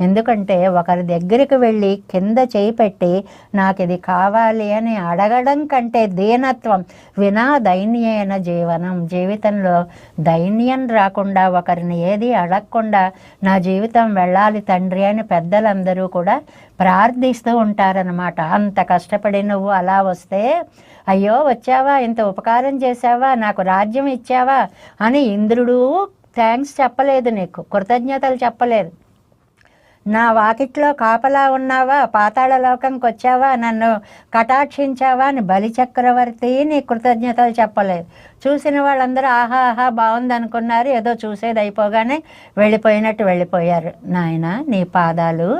ఎందుకంటే ఒకరి దగ్గరికి వెళ్ళి కింద చేయి పెట్టి నాకు ఇది కావాలి అని అడగడం కంటే దీనత్వం వినా దైన్యైన జీవనం. జీవితంలో దైన్యం రాకుండా ఒకరిని ఏది అడగకుండా నా జీవితం వెళ్ళాలి తండ్రి అని పెద్దలందరూ కూడా ప్రార్థిస్తూ ఉంటారనమాట అంత కష్టపడి నువ్వు అలా వస్తే అయ్యో వచ్చావా ఇంత ఉపకారం చేసావా నాకు రాజ్యం ఇచ్చావా అని ఇంద్రుడు థ్యాంక్స్ చెప్పలేదు నీకు కృతజ్ఞతలు చెప్పలేదు. నా వాకిట్లో కాపలా ఉన్నావా? పాతాళలోకంకి వచ్చావా నన్ను కటాక్షించావా? అని బలి చక్రవర్తి నీ కృతజ్ఞతలు చెప్పలేదు. చూసిన వాళ్ళందరూ ఆహా ఆహా బాగుంది అనుకున్నారు ఏదో చూసేది అయిపోగానే వెళ్ళిపోయినట్టు వెళ్ళిపోయారు. నాయన నీ పాదాలు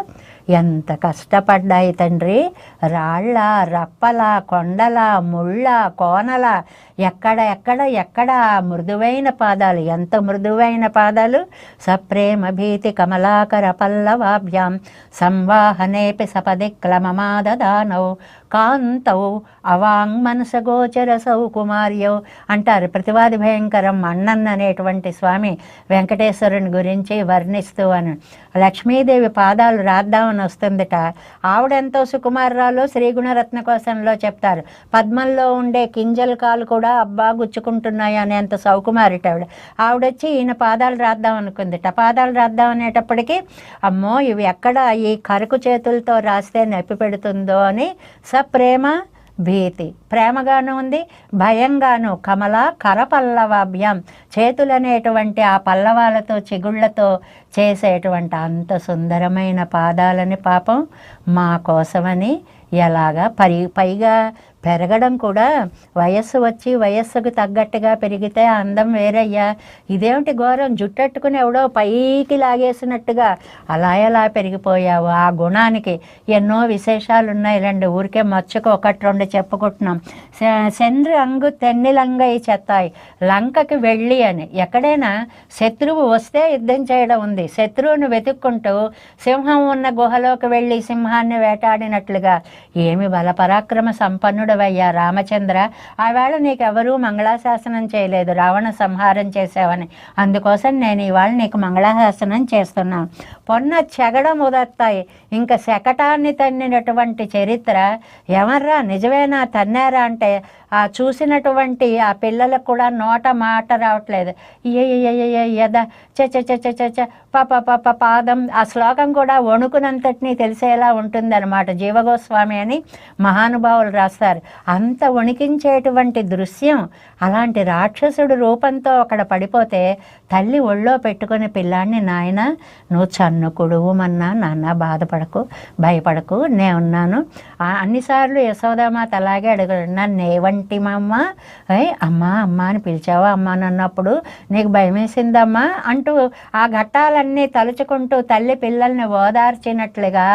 ఎంత కష్టపడ్డాయి తండ్రి. రాళ్ళ రప్పల కొండల ముళ్ళ కోనల ఎక్కడ ఎక్కడ ఎక్కడ మృదువైన పాదాలు ఎంత మృదువైన పాదాలు? సప్రేమ భీతి కమలాకర పల్లవాభ్యాం సంవాహనేపి సపది క్లమమాదదానౌ కాంతౌ అవాంగ్ మనసగోచర సౌకుమార్యౌ అంటారు. ప్రతివాది భయంకరం అన్నన్ అనేటువంటి స్వామి వెంకటేశ్వరుని గురించి వర్ణిస్తూ అని. లక్ష్మీదేవి పాదాలు రాద్దామని వస్తుందట. ఆవిడెంతో సుకుమారరావు శ్రీగుణరత్న కోశంలో చెప్తారు. పద్మంలో ఉండే కింజల్ కాలు కూడా అబ్బా గుచ్చుకుంటున్నాయి అనేంత సౌకుమారిట ఆవిడ. ఆవిడొచ్చి ఈయన పాదాలు రాద్దాం అనుకుందిట. పాదాలు రాద్దాం అనేటప్పటికీ అమ్మో ఇవి ఎక్కడ ఈ కరుకు చేతులతో రాస్తే నొప్పి పెడుతుందో అని సప్రేమ భీతి. ప్రేమగాను ఉంది భయంగాను. కమల కరపల్లవాభ్యం. చేతులనేటువంటి ఆ పల్లవాలతో చిగుళ్ళతో చేసేటువంటి అంత సుందరమైన పాదాలని పాపం మా కోసమని ఎలాగా పరి పైగా పెరగడం కూడా వయస్సు వచ్చి వయస్సుకు తగ్గట్టుగా పెరిగితే అందం వేరయ్యా. ఇదేమిటి ఘోరం? జుట్టట్టుకుని ఎవడో పైకి లాగేసినట్టుగా అలా ఎలా పెరిగిపోయావు? ఆ గుణానికి ఎన్నో విశేషాలు ఉన్నాయి రండి ఊరికే మచ్చకు ఒకటి రెండు చెప్పుకుంటున్నాం. సె- అంగు తెన్ని తెన్నిలంగై చెత్తాయి. లంకకి వెళ్ళి అని. ఎక్కడైనా శత్రువు వస్తే యుద్ధం చేయడం ఉంది. శత్రువును వెతుక్కుంటూ సింహం ఉన్న గుహలోకి వెళ్ళి సింహాన్ని వేటాడినట్లుగా. ఏమి బలపరాక్రమ సంపన్నుడు సంపన్నుడవయ్యా రామచంద్ర. ఆవేళ నీకెవరూ మంగళాశాసనం చేయలేదు. రావణ సంహారం చేసావని. అందుకోసం నేను ఇవాళ నీకు మంగళాశాసనం చేస్తున్నాను. పొన్న చెగడం ఉదత్తాయి. ఇంకా శకటాన్ని తన్నినటువంటి చరిత్ర ఎవర్రా? నిజమేనా తన్నారా అంటే ఆ చూసినటువంటి ఆ పిల్లలకు కూడా నోట మాట రావట్లేదు. ఏ ఏ, యద చ చ చ చ చ ప ప ప పాదం ఆ శ్లోకం కూడా వణుకునంతటినీ తెలిసేలా ఉంటుందన్నమాట జీవగోస్వామి అని మహానుభావులు రాస్తారు అంత వణికించేటువంటి దృశ్యం. అలాంటి రాక్షసుడు రూపంతో అక్కడ పడిపోతే తల్లి ఒళ్ళో పెట్టుకుని పిల్లాడిని నాయన నువ్వు చన్నుకుడువమన్నా నాన్న బాధపడకు భయపడకు నేను ఉన్నాను. ఆ, అన్నిసార్లు యశోదామాత అలాగే అడుగుడు నన్ను ఏవంటి మా అమ్మ అమ్మా అమ్మ అని పిలిచావా? అమ్మ అన్నప్పుడు నీకు భయం వేసిందమ్మా అంటూ ఆ ఘట్టాలన్నీ తలుచుకుంటూ తల్లి పిల్లల్ని ఓదార్చినట్లుగా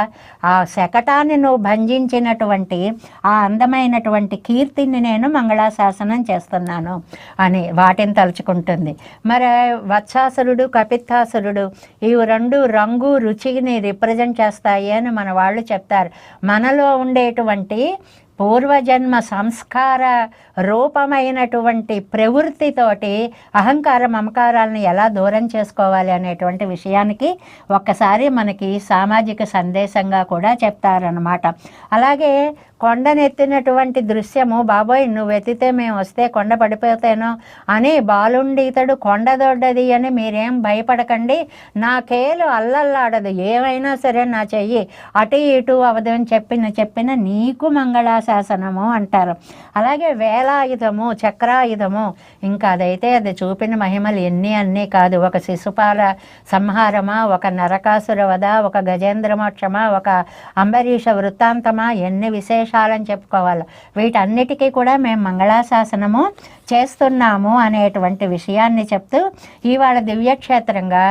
ఆ శకటాన్ని నువ్వు భంజించినటువంటి ఆ అందమైన అందమైనటువంటి కీర్తిని నేను మంగళాశాసనం చేస్తున్నాను అని వాటిని తలుచుకుంటుంది. మరి వత్సాసురుడు కపిత్తాసురుడు ఇవి రెండు రంగు రుచిని రిప్రజెంట్ చేస్తాయి అని మన వాళ్ళు చెప్తారు. మనలో ఉండేటువంటి పూర్వజన్మ సంస్కార రూపమైనటువంటి ప్రవృత్తితోటి అహంకార మమకారాలను ఎలా దూరం చేసుకోవాలి అనేటువంటి విషయానికి ఒక్కసారి మనకి సామాజిక సందేశంగా కూడా చెప్తారనమాట అలాగే కొండనెత్తినటువంటి దృశ్యము బాబోయ్ నువ్వు ఎత్తితే మేము వస్తే కొండ పడిపోతేనో అని బాలుండి ఇతడు కొండ దొడ్డది అని మీరేం భయపడకండి. నా కేలు అల్లల్లాడదు. ఏమైనా సరే నా చెయ్యి అటు ఇటు అవదు అని చెప్పిన చెప్పిన నీకు మంగళాశాసనము అంటారు. అలాగే వేలాయుధము చక్రాయుధము ఇంకా అదైతే అది చూపిన మహిమలు ఎన్ని అన్నీ కాదు. ఒక శిశుపాల సంహారమా ఒక నరకాసుర వధ ఒక గజేంద్రమోక్షమా ఒక అంబరీష వృత్తాంతమా ఎన్ని విశేష విశేషాలని చెప్పుకోవాలి. వీటన్నిటికీ కూడా మేము మంగళాశాసనము చేస్తున్నాము అనేటువంటి విషయాన్ని చెప్తూ ఇవాళ దివ్యక్షేత్రంగా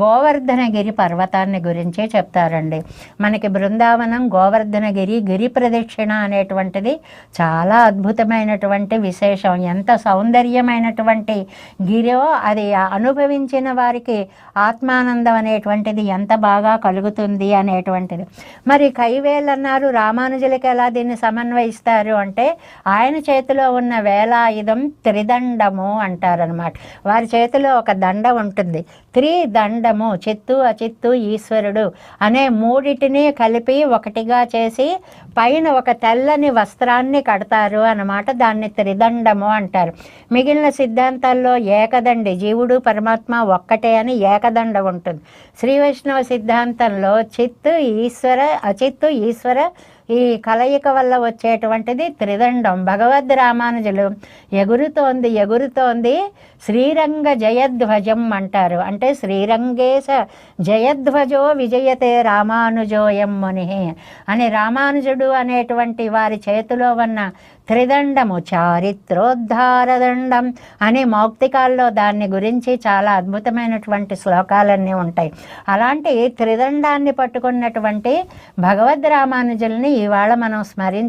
గోవర్ధనగిరి పర్వతాన్ని గురించి చెప్తారండి. మనకి బృందావనం గోవర్ధనగిరి గిరి ప్రదక్షిణ అనేటువంటిది చాలా అద్భుతమైనటువంటి విశేషం. ఎంత సౌందర్యమైనటువంటి గిరో అది అనుభవించిన వారికి ఆత్మానందం అనేటువంటిది ఎంత బాగా కలుగుతుంది అనేటువంటిది. మరి కైవేల్ అన్నారు రామానుజులకి ఎలా దీన్ని సమన్వయిస్తారు అంటే ఆయన చేతిలో ఉన్న వేలాయుధం త్రిదండము అంటారనమాట వారి చేతిలో ఒక దండ ఉంటుంది. త్రిదండము చిత్తు అచిత్తు ఈశ్వరుడు అనే మూడిటిని కలిపి ఒకటిగా చేసి పైన ఒక తెల్లని వస్త్రాన్ని కడతారు అన్నమాట. దాన్ని త్రిదండము అంటారు. మిగిలిన సిద్ధాంతాల్లో ఏకదండి. జీవుడు పరమాత్మ ఒక్కటే అని ఏకదండ ఉంటుంది. శ్రీ వైష్ణవ సిద్ధాంతంలో చిత్తు ఈశ్వర అచిత్తు ఈశ్వర ఈ కలయిక వల్ల వచ్చేటువంటిది త్రిదండం. భగవద్ రామానుజులు ఎగురుతోంది ఎగురుతోంది శ్రీరంగ జయధ్వజం అంటారు. అంటే శ్రీరంగేశ జయధ్వజో విజయతే రామానుజోయం ముని అని రామానుజుడు అనేటువంటి వారి చేతిలో ఉన్న త్రిదండము చారిత్రోద్ధారదండం అనే మౌక్తికాల్లో దాన్ని గురించి చాలా అద్భుతమైనటువంటి శ్లోకాలన్నీ ఉంటాయి. అలాంటి త్రిదండాన్ని పట్టుకున్నటువంటి భగవద్ రామానుజుల్ని ఇవాళ మనం స్మరించి